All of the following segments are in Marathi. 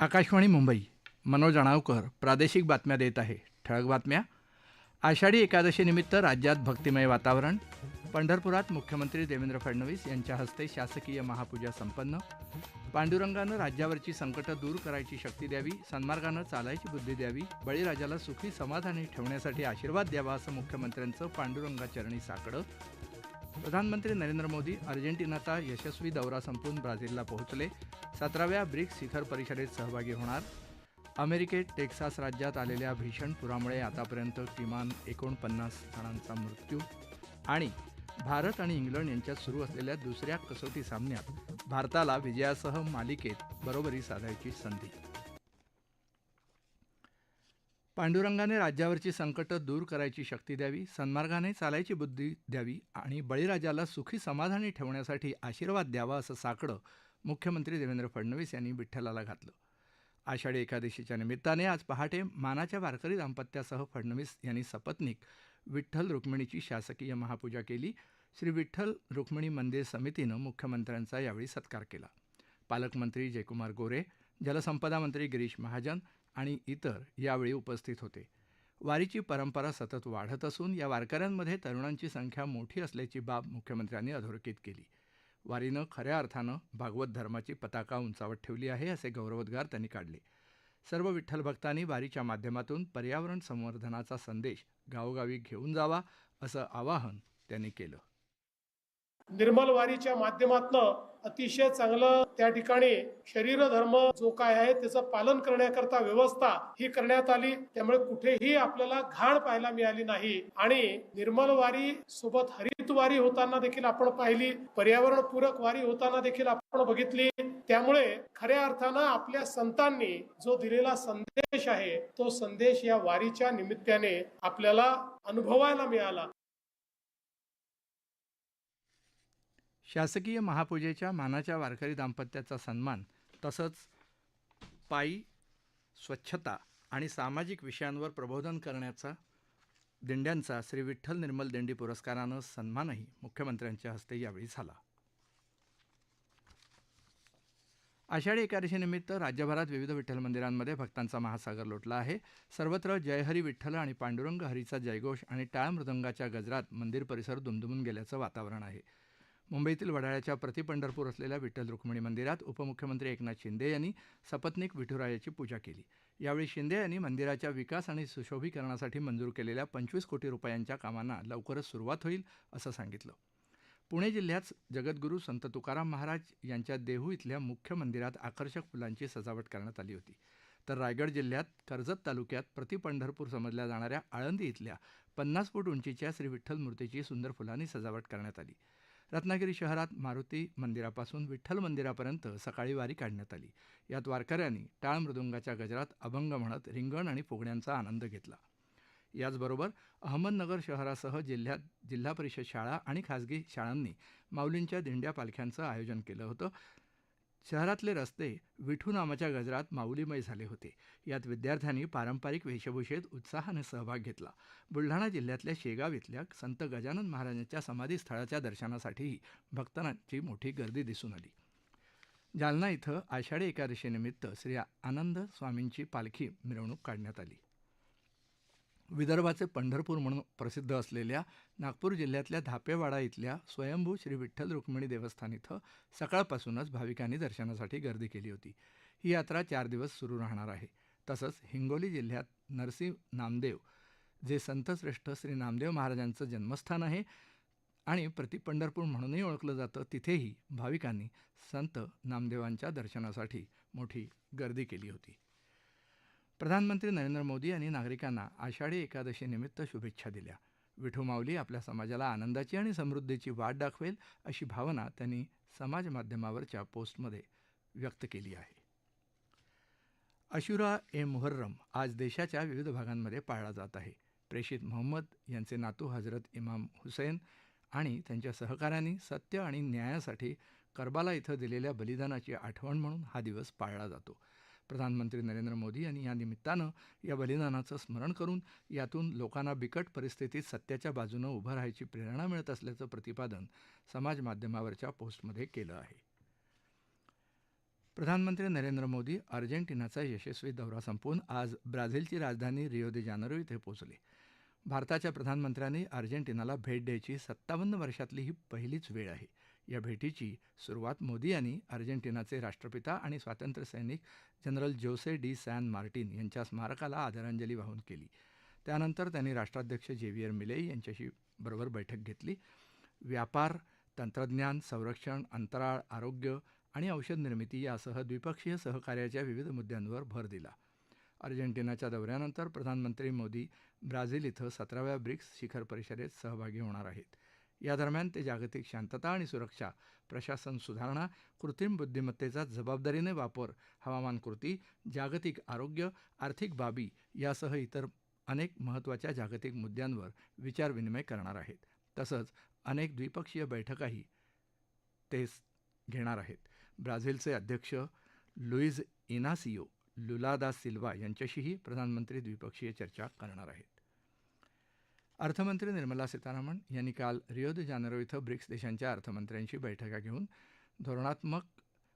आकाशवाणी मुंबई. मनोज अणावकर प्रादेशिक बातम्या देत आहे. ठळक बातम्या. आषाढी एकादशीनिमित्त राज्यात भक्तिमय वातावरण. पंढरपुरात मुख्यमंत्री देवेंद्र फडणवीस यांच्या हस्ते शासकीय महापूजा संपन्न. पांडुरंगानं राज्यावरची संकटं दूर करायची शक्ती द्यावी सन्मार्गानं चालायची बुद्धी द्यावी बळीराजाला सुखी समाधानी ठेवण्यासाठी आशीर्वाद द्यावा असं मुख्यमंत्र्यांचं पांडुरंगाचरणी साकडं. प्रधानमंत्री नरेंद्र मोदी अर्जेंटिनाचा यशस्वी दौरा संपवून ब्राझीलला पोहोचले. सतराव्या ब्रिक्स शिखर परिषदेत सहभागी होणार. अमेरिकेत टेक्सास राज्यात आलेल्या भीषण पुरामुळे आतापर्यंत किमान एकोणपन्नास जणांचा मृत्यू आणि भारत आणि इंग्लंड यांच्यात सुरू असलेल्या दुसऱ्या कसोटी सामन्यात भारताला विजयासह मालिकेत बरोबरी साधायची संधी. पांडुरंगाने राज्यावरची संकटं दूर करायची शक्ती द्यावी सन्मार्गाने चालायची बुद्धी द्यावी आणि बळीराजाला सुखी समाधानी ठेवण्यासाठी आशीर्वाद द्यावा असं साकडं मुख्यमंत्री देवेंद्र फडणवीस यांनी विठ्ठलाला घातलं. आषाढी एकादशीच्या निमित्ताने आज पहाटे मानाच्या वारकरी दाम्पत्यासह फडणवीस यांनी सपत्नीक विठ्ठल रुक्मिणीची शासकीय महापूजा केली. श्री विठ्ठल रुक्मिणी मंदिर समितीनं मुख्यमंत्र्यांचा यावेळी सत्कार केला. पालकमंत्री जयकुमार गोरे जलसंपदा मंत्री गिरीश महाजन आणि इतर यावेळी उपस्थित होते. वारीची परंपरा सतत वाढत असून या वारकऱ्यांमध्ये तरुणांची संख्या मोठी असल्याची बाब मुख्यमंत्र्यांनी अधोरेखित केली. वारीनं खऱ्या अर्थानं भागवत धर्माची पताका उंचावत ठेवली आहे असे गौरवोद्गार त्यांनी काढले. सर्व विठ्ठल भक्तांनी वारीच्या माध्यमातून पर्यावरण संवर्धनाचा संदेश गावोगावी घेऊन जावा असं आवाहन त्यांनी केलं. निर्मल वारीच्या माध्यमातनं अतिशय चांगलं त्या ठिकाणी शरीर धर्म जो काय आहे त्याचं पालन करण्याकरता व्यवस्था ही करण्यात आली. त्यामुळे कुठेही आपल्याला घाण पाहायला मिळाली नाही. आणि निर्मल वारी सोबत हरित वारी होताना देखील आपण पाहिली. पर्यावरण पूरक वारी होताना देखील आपण बघितली. त्यामुळे खऱ्या अर्थानं आपल्या संतांनी जो दिलेला संदेश आहे तो संदेश या वारीच्या निमित्ताने आपल्याला अनुभवायला मिळाला. शासकीय महापूजेच्या मानाच्या वारकरी दाम्पत्याचा सन्मान तसंच पायी स्वच्छता आणि सामाजिक विषयांवर प्रबोधन करण्याचा दिंड्यांचा श्री विठ्ठल निर्मल दिंडी पुरस्कारानं सन्मानही मुख्यमंत्र्यांच्या हस्ते यावेळी झाला. आषाढी एकादशीनिमित्त राज्यभरात विविध विठ्ठल मंदिरांमध्ये भक्तांचा महासागर लोटला आहे. सर्वत्र जयहरी विठ्ठल आणि पांडुरंग हरीचा जयघोष आणि टाळ मृदंगाच्या गजरात मंदिर परिसर दुमदुमून गेल्याचं वातावरण आहे. मुंबईतील वडाळ्याच्या प्रतिपंढरपूर असलेल्या विठ्ठल रुक्मिणी मंदिरात उपमुख्यमंत्री एकनाथ शिंदे यांनी सपत्नीक विठुरायाची पूजा केली. यावेळी शिंदे यांनी मंदिराच्या विकास आणि सुशोभीकरणासाठी मंजूर केलेल्या पंचवीस कोटी रुपयांच्या कामांना लवकरच सुरुवात होईल असं सांगितलं. पुणे जिल्ह्यात जगद्गुरू संत तुकाराम महाराज यांच्या देहू इथल्या मुख्य मंदिरात आकर्षक फुलांची सजावट करण्यात आली होती. तर रायगड जिल्ह्यात कर्जत तालुक्यात प्रतिपंढरपूर समजल्या जाणाऱ्या आळंदी इथल्या पन्नास फूट उंचीच्या श्री विठ्ठल मूर्तीची सुंदर फुलांनी सजावट करण्यात आली. रत्नागिरी शहरात मारुती मंदिरापासून विठ्ठल मंदिरापर्यंत सकाळी वारी काढण्यात आली. यात वारकऱ्यांनी टाळ मृदुंगाच्या गजरात अभंग म्हणत रिंगण आणि फुगण्यांचा आनंद घेतला. याचबरोबर अहमदनगर शहरासह जिल्ह्यात जिल्हा परिषद शाळा आणि खाजगी शाळांनी माऊलींच्या दिंड्या पालख्यांचं आयोजन केलं होतं. शहरातले रस्ते विठू नामाच्या गजरात माऊलीमय झाले होते. यात विद्यार्थ्यांनी पारंपरिक वेशभूषेत उत्साहाने सहभाग घेतला. बुलढाणा जिल्ह्यातल्या शेगाव इथल्या संत गजानन महाराजांच्या समाधीस्थळाच्या दर्शनासाठीही भक्तांची मोठी गर्दी दिसून आली. जालना इथं आषाढी एकादशीनिमित्त श्री आनंद स्वामींची पालखी मिरवणूक काढण्यात आली. विदर्भाचे पंढरपूर म्हणून प्रसिद्ध असलेल्या नागपूर जिल्ह्यातल्या धापेवाडा इथल्या स्वयंभू श्री विठ्ठल रुक्मिणी देवस्थान इथं सकाळपासूनच भाविकांनी दर्शनासाठी गर्दी केली होती. ही यात्रा चार दिवस सुरू राहणार आहे. तसंच हिंगोली जिल्ह्यात नरसिंह नामदेव जे संतश्रेष्ठ श्री नामदेव महाराजांचं जन्मस्थान आहे आणि प्रतिपंढरपूर म्हणूनही ओळखलं जातं तिथेही भाविकांनी संत नामदेवांच्या दर्शनासाठी मोठी गर्दी केली होती. प्रधानमंत्री नरेंद्र मोदी यांनी नागरिकांना आषाढी एकादशीनिमित्त शुभेच्छा दिल्या. विठू माऊली आपल्या समाजाला आनंदाची आणि समृद्धीची वाट दाखवेल अशी भावना त्यांनी समाज माध्यमावरच्या पोस्टमध्ये व्यक्त केली आहे. अशुरा ए मुहर्रम आज देशाच्या विविध भागांमध्ये पाळला जात आहे. प्रेषित मोहम्मद यांचे नातू हजरत इमाम हुसैन आणि त्यांच्या सहकाऱ्यांनी सत्य आणि न्यायासाठी करबाला इथं दिलेल्या बलिदानाची आठवण म्हणून हा दिवस पाळला जातो. प्रधानमंत्री नरेंद्र मोदी यांनी या निमित्तानं या बलिदानाचं स्मरण करून यातून लोकांना बिकट परिस्थितीत सत्याच्या बाजूनं उभं राहायची प्रेरणा मिळत असल्याचं प्रतिपादन समाज माध्यमावरच्या पोस्टमध्ये केलं आहे. प्रधानमंत्री नरेंद्र मोदी अर्जेंटिनाचा यशस्वी दौरा संपवून आज ब्राझीलची राजधानी रिओ दे जानेरो इथे पोहोचले. भारताच्या प्रधानमंत्र्यांनी अर्जेंटिनाला भेट द्यायची सत्तावन्न वर्षातली ही पहिलीच वेळ आहे. या भेटीची सुरुवात मोदी यांनी अर्जेंटिनाचे राष्ट्रपिता आणि स्वातंत्र्यसैनिक general Jose de San Martin यांच्या स्मारकाला आदरांजली वाहून केली. त्यानंतर त्यांनी राष्ट्राध्यक्ष जेवियर मिले यांच्याशी बरोबर बैठक घेतली. व्यापार तंत्रज्ञान संरक्षण अंतराळ आरोग्य आणि औषध निर्मिती यासह द्विपक्षीय सहकार्याच्या विविध मुद्द्यांवर भर दिला. अर्जेंटिनाच्या दौऱ्यानंतर प्रधानमंत्री मोदी ब्राझील इथं सतराव्या ब्रिक्स शिखर परिषदेत सहभागी होणार आहेत. या दरम्यान ते जागतिक शांतता आणि सुरक्षा प्रशासन सुधारणा कृत्रिम बुद्धिमत्तेचा जबाबदारीने वापर हवामान कृती जागतिक आरोग्य आर्थिक बाबी यासह इतर अनेक महत्त्वाच्या जागतिक मुद्द्यांवर विचारविनिमय करणार आहेत. तसंच अनेक द्विपक्षीय बैठकाही ते घेणार आहेत. ब्राझीलचे अध्यक्ष लुईज इनासियो लुलादा सिल्वा यांच्याशीही प्रधानमंत्री द्विपक्षीय चर्चा करणार आहेत. अर्थमंत्री निर्मला सीतारामन यांनी काल रिओ दे जानेरो इथं ब्रिक्स देशांच्या अर्थमंत्र्यांशी बैठका घेऊन धोरणात्मक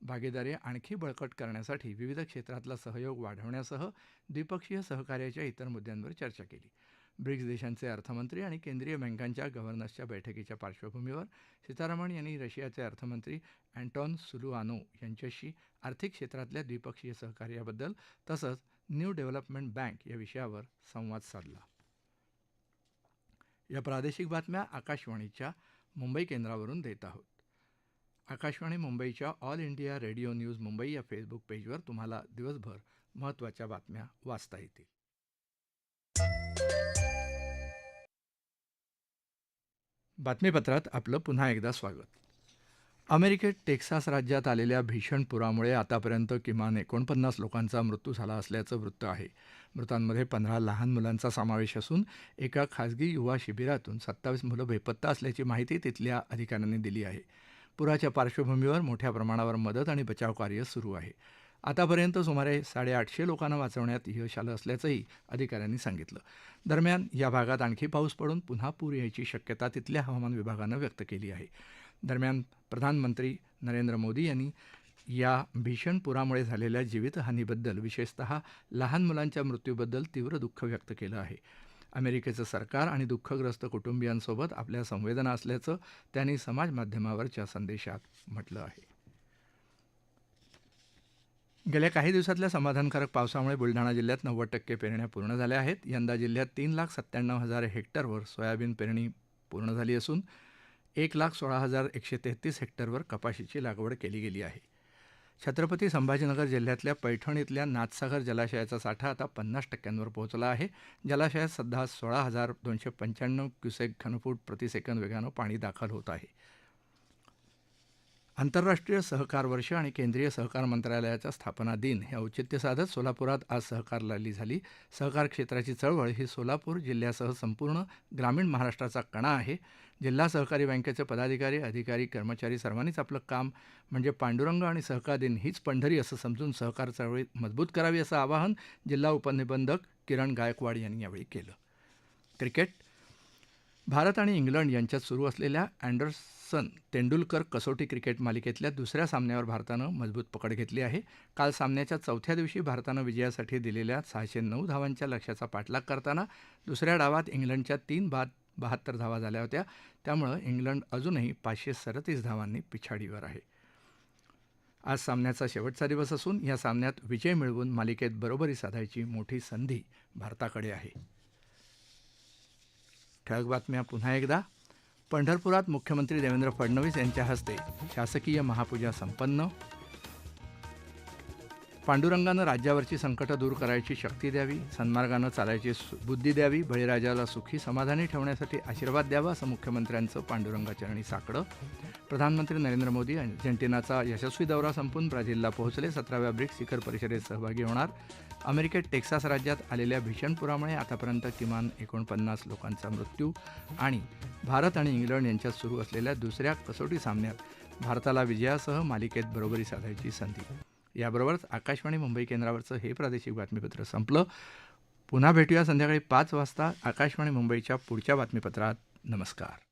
भागीदारी आणखी बळकट करण्यासाठी विविध क्षेत्रातला सहयोग वाढवण्यासह द्विपक्षीय सहकार्याच्या इतर मुद्द्यांवर चर्चा केली. ब्रिक्स देशांचे अर्थमंत्री आणि केंद्रीय बँकांच्या गव्हर्नर्सच्या बैठकीच्या पार्श्वभूमीवर सीतारामन यांनी रशियाचे अर्थमंत्री अँटॉन सुलुआनो यांच्याशी आर्थिक क्षेत्रातल्या द्विपक्षीय सहकार्याबद्दल तसंच न्यू डेव्हलपमेंट बँक या विषयावर संवाद साधला. या प्रादेशिक बातम्या आकाशवाणीच्या मुंबई केंद्रावरून देत आहोत. आकाशवाणी मुंबईच्या All India Radio news Mumbai या फेसबुक पेजवर तुम्हाला दिवसभर महत्त्वाच्या बातम्या वाचता येतील. बातमीपत्रात आपलं पुन्हा एकदा स्वागत. अमेरिकेत टेक्सास राज्यात आलेल्या भीषण पुरामुळे आतापर्यंत किमान एकोणपन्नास लोकांचा मृत्यू झाला असल्याचं वृत्त आहे. मृतांमध्ये पंधरा लहान मुलांचा समावेश असून एका खासगी युवा शिबिरातून सत्तावीस मुलं बेपत्ता असल्याची माहिती तिथल्या अधिकाऱ्यांनी दिली आहे. पुराच्या पार्श्वभूमीवर मोठ्या प्रमाणावर मदत आणि बचाव कार्य सुरू आहे. आतापर्यंत सुमारे साडेआठशे लोकांना वाचवण्यात यश आलं असल्याचंही अधिकाऱ्यांनी सांगितलं. दरम्यान या भागात आणखी पाऊस पडून पुन्हा पूर यायची शक्यता तिथल्या हवामान विभागानं व्यक्त केली आहे. दरम्यान प्रधानमंत्री नरेंद्र मोदी यांनी या भीषण पुरामुळे झालेल्या जीवितहानीबद्दल विशेषतः लहान मुलांच्या मृत्यूबद्दल तीव्र दुःख व्यक्त केलं आहे. अमेरिकेचं सरकार आणि दुःखग्रस्त कुटुंबियांसोबत आपल्या संवेदना असल्याचं त्यांनी समाजमाध्यमावरच्या संदेशात म्हटलं आहे. गेल्या काही दिवसातल्या समाधानकारक पावसामुळे बुलढाणा जिल्ह्यात नव्वद टक्के पेरण्या पूर्ण झाल्या आहेत. यंदा जिल्ह्यात तीन लाख सत्त्याण्णव हजार हेक्टरवर सोयाबीन पेरणी पूर्ण झाली असून एक लाख सोळा हजार एकशे तेहतीस हेक्टरवर कपाशीची लागवड केली गेली आहे. छत्रपती संभाजीनगर जिल्ह्यातल्या पैठण इथल्या नाथसागर जलाशयाचा साठा आता पन्नास टक्क्यांवर पोहोचला आहे. जलाशयात सध्या सोळा हजार दोनशे पंच्याण्णव क्युसेक घनफूट प्रतिसेकंद वेगानं पाणी दाखल होत आहे. आंतरराष्ट्रीय सहकार वर्ष आणि केंद्रीय सहकार मंत्रालयाचा स्थापना दिन हे औचित्य साधत सोलापुरात आज सहकार रॅली झाली. सहकार क्षेत्राची चळवळ ही सोलापूर जिल्ह्यासह संपूर्ण ग्रामीण महाराष्ट्राचा कणा आहे. जिल्हा सहकारी बँकेचे पदाधिकारी अधिकारी कर्मचारी सर्वांनीच आपलं काम म्हणजे पांडुरंग आणि सहकार दिन हीच पंढरी असं समजून सहकार चळवळी मजबूत करावी असं आवाहन जिल्हा उपनिबंधक किरण गायकवाड यांनी यावेळी केलं. क्रिकेट भारत आणि इंग्लंड यांच्यात सुरू असलेल्या अँडरसन तेंडुलकर कसोटी क्रिकेट मालिकेतल्या दुसऱ्या सामन्यावर भारतानं मजबूत पकड घेतली आहे. काल सामन्याच्या चौथ्या दिवशी भारतानं विजयासाठी दिलेल्या सहाशे नऊ धावांच्या लक्ष्याचा पाठलाग करताना दुसऱ्या डावात इंग्लंडच्या तीन बाद बहात्तर धावा झाल्या होत्या. त्यामुळं इंग्लंड अजूनही पाचशे सदतीस धावांनी पिछाडीवर आहे. आज सामन्याचा शेवटचा दिवस असून या सामन्यात विजय मिळवून मालिकेत बरोबरी साधायची मोठी संधी भारताकडे आहे. ठळक बातम्या पुन्हा एकदा. पंढरपुरात मुख्यमंत्री देवेंद्र फडणवीस यांच्या हस्ते शासकीय महापूजा संपन्न. पांडुरंगानं राज्यावरची संकटं दूर करायची शक्ती द्यावी सन्मार्गानं चालायची सु- बुद्धी द्यावी बळीराजाला सुखी समाधानी ठेवण्यासाठी आशीर्वाद द्यावा असं मुख्यमंत्र्यांचं पांडुरंगाचरणी साकडं. प्रधानमंत्री नरेंद्र मोदी अर्जेंटिनाचा यशस्वी दौरा संपून ब्राझीलला पोहोचले. सतराव्या ब्रिक्स शिखर परिषदेत सहभागी होणार. अमेरिकेत टेक्सास राज्यात आलेल्या भीषण पुरामुळे आतापर्यंत किमान एकोणपन्नास लोकांचा मृत्यू आणि भारत आणि इंग्लंड यांच्यात सुरू असलेल्या दुसऱ्या कसोटी सामन्यात भारताला विजयासह मालिकेत बरोबरी साधायची संधी. याबरोबरच आकाशवाणी मुंबई केंद्रावरचं हे प्रादेशिक बातमीपत्र संपलं. पुन्हा भेटूया संध्याकाळी पाच वाजता आकाशवाणी मुंबईच्या पुढच्या बातमीपत्रात. नमस्कार.